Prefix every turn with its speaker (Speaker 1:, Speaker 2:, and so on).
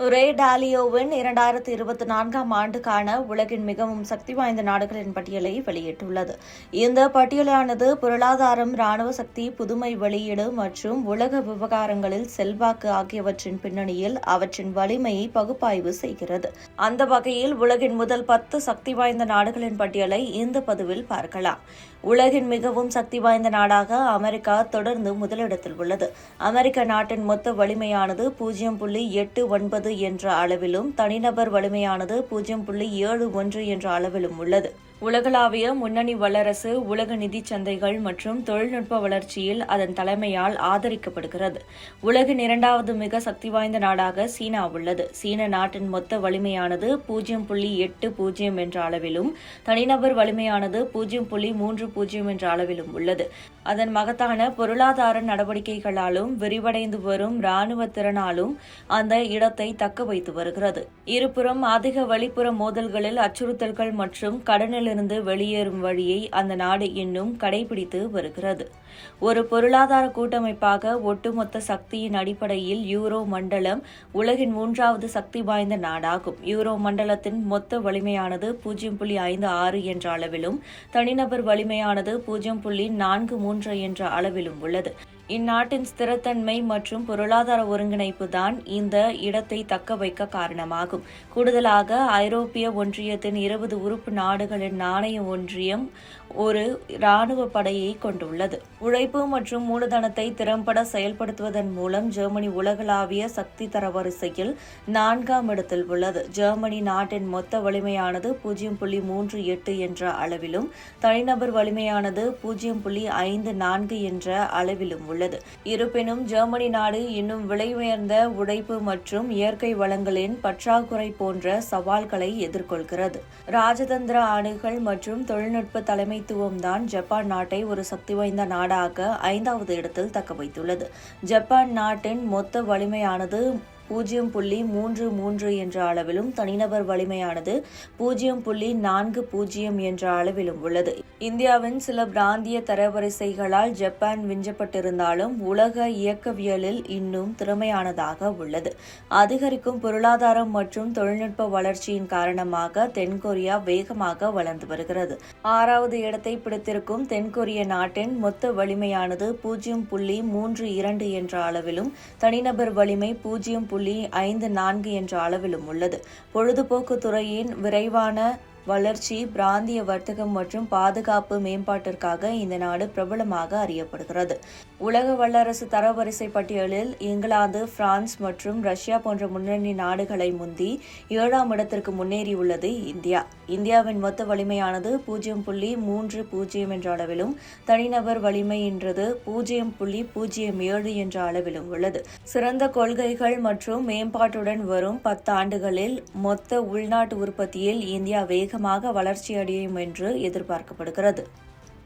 Speaker 1: ரே டாலியோவின் இரண்டாயிரத்தி இருபத்தி நான்காம் ஆண்டுக்கான உலகின் மிகவும் சக்தி வாய்ந்த நாடுகளின் பட்டியலை வெளியிட்டுள்ளது. இந்த பட்டியலானது பொருளாதாரம் ராணுவ சக்தி புதுமை வெளியீடு மற்றும் உலக விவகாரங்களில் செல்வாக்கு ஆகியவற்றின் பின்னணியில் அவற்றின் வலிமையை பகுப்பாய்வு செய்கிறது. அந்த வகையில் உலகின் முதல் பத்து சக்தி வாய்ந்த நாடுகளின் பட்டியலை இந்த பதிவில் பார்க்கலாம். உலகின் மிகவும் சக்தி வாய்ந்த நாடாக அமெரிக்கா தொடர்ந்து முதலிடத்தில் உள்ளது. அமெரிக்க நாட்டின் மொத்த வலிமையானது பூஜ்ஜியம் புள்ளி எட்டு ஒன்பது என்ற அளவிலும் தனிநபர் வலிமையானது பூஜ்ஜியம் புள்ளி ஏழு ஒன்று என்ற அளவிலும் உள்ளது. உலகளாவிய முன்னணி வல்லரசு உலக நிதி சந்தைகள் மற்றும் தொழில்நுட்ப வளர்ச்சியில் அதன் தலைமையால் ஆதரிக்கப்படுகிறது. உலகின் இரண்டாவது மிக சக்தி வாய்ந்த நாடாக சீனா உள்ளது. சீன நாட்டின் மொத்த வலிமையானது பூஜ்ஜியம் புள்ளி எட்டு பூஜ்ஜியம் என்ற அளவிலும் தனிநபர் வலிமையானது பூஜ்ஜியம் புள்ளி மூன்று பூஜ்ஜியம் என்ற அளவிலும் உள்ளது. அதன் மகத்தான பொருளாதார நடவடிக்கைகளாலும் விரிவடைந்து வரும் இராணுவ திறனாலும் அந்த இடத்தை தக்க வைத்து வருகிறது. இருபுறம் அதிக வெளிப்புற மோதல்களில் அச்சுறுத்தல்கள் மற்றும் கடனில் இருந்து வெளியேறும் வழியை அந்த நாடு இன்னும் கடைபிடித்து வருகிறது. ஒரு பொருளாதார கூட்டமைப்பாக ஒட்டுமொத்த சக்தியின் அடிப்படையில் யூரோ மண்டலம் உலகின் மூன்றாவது சக்தி வாய்ந்த நாடாகும். யூரோ மண்டலத்தின் மொத்த வலிமையானது பூஜ்ஜியம் புள்ளி ஐந்து ஆறு என்ற அளவிலும் தனிநபர் வலிமையானது பூஜ்ஜியம் புள்ளி நான்கு மூன்று என்ற அளவிலும் உள்ளது. இந்நாட்டின் ஸ்திரத்தன்மை மற்றும் பொருளாதார ஒருங்கிணைப்பு தான் இந்த இடத்தை தக்க வைக்க காரணமாகும். கூடுதலாக ஐரோப்பிய ஒன்றியத்தின் இருபது உறுப்பு நாடுகளின் நாணய ஒன்றியம் ஒரு இராணுவ படையை கொண்டுள்ளது. உழைப்பு மற்றும் மூலதனத்தை திறம்பட செயல்படுத்துவதன் மூலம் ஜெர்மனி உலகளாவிய சக்தி தரவரிசையில் நான்காம் இடத்தில் உள்ளது. ஜெர்மனி நாட்டின் மொத்த வலிமையானது பூஜ்ஜியம் புள்ளி மூன்று எட்டு என்ற அளவிலும் தனிநபர் வலிமையானது பூஜ்ஜியம் புள்ளி ஐந்து நான்கு என்ற அளவிலும் உள்ளது. உள்ளது. இருப்பினும் ஜெர்மனி நாடு இன்னும் விலை உயர்ந்த உடைப்பு மற்றும் இயற்கை வளங்களின் பற்றாக்குறை போன்ற சவால்களை எதிர்கொள்கிறது. ராஜதந்திர அணுகள் மற்றும் தொழில்நுட்ப தலைமைத்துவம் தான் ஜப்பான் நாட்டை ஒரு சக்தி வாய்ந்த நாடாக ஐந்தாவது இடத்தில் தக்க வைத்துள்ளது. ஜப்பான் நாட்டின் மொத்த வலிமையானது பூஜ்ஜியம் புள்ளி மூன்று மூன்று என்ற அளவிலும் தனிநபர் வலிமையானது பூஜ்ஜியம் புள்ளி நான்கு பூஜ்ஜியம் என்ற அளவிலும் உள்ளது. இந்தியாவின் சில பிராந்திய தரவரிசைகளால் ஜப்பான் விஞ்சப்பட்டிருந்தாலும் உலக இயக்கவியலில் இன்னும் திறமையானதாக உள்ளது. அதிகரிக்கும் பொருளாதாரம் மற்றும் தொழில்நுட்ப வளர்ச்சியின் காரணமாக தென்கொரியா வேகமாக வளர்ந்து வருகிறது. ஆறாவது இடத்தை பிடித்திருக்கும் தென்கொரிய நாட்டின் மொத்த வலிமையானது பூஜ்ஜியம் புள்ளி மூன்று இரண்டு என்ற அளவிலும் தனிநபர் வலிமை பூஜ்ஜியம் புள்ளி ஐந்து நான்கு என்ற அளவிலும் உள்ளது. பொழுதுபோக்கு துறையின் விரைவான வளர்ச்சி பிராந்திய வர்த்தகம் மற்றும் பாதுகாப்பு மேம்பாட்டிற்காக இந்த நாடு பிரபலமாக அறியப்படுகிறது. உலக வல்லரசு தரவரிசை பட்டியலில் இங்கிலாந்து பிரான்ஸ் மற்றும் ரஷ்யா போன்ற முன்னணி நாடுகளை முந்தி ஏழாம் இடத்திற்கு முன்னேறியுள்ளது இந்தியா. இந்தியாவின் மொத்த வலிமையானது பூஜ்ஜியம் புள்ளி மூன்று பூஜ்ஜியம் என்ற அளவிலும் தனிநபர் வலிமை என்றது பூஜ்ஜியம் புள்ளி பூஜ்ஜியம் ஏழு என்ற அளவிலும் உள்ளது. சிறந்த கொள்கைகள் மற்றும் மேம்பாட்டுடன் வரும் பத்து ஆண்டுகளில் மொத்த உள்நாட்டு உற்பத்தியில் இந்தியா வேக வேகமாக வளர்ச்சியடையும் என்று எதிர்பார்க்கப்படுகிறது.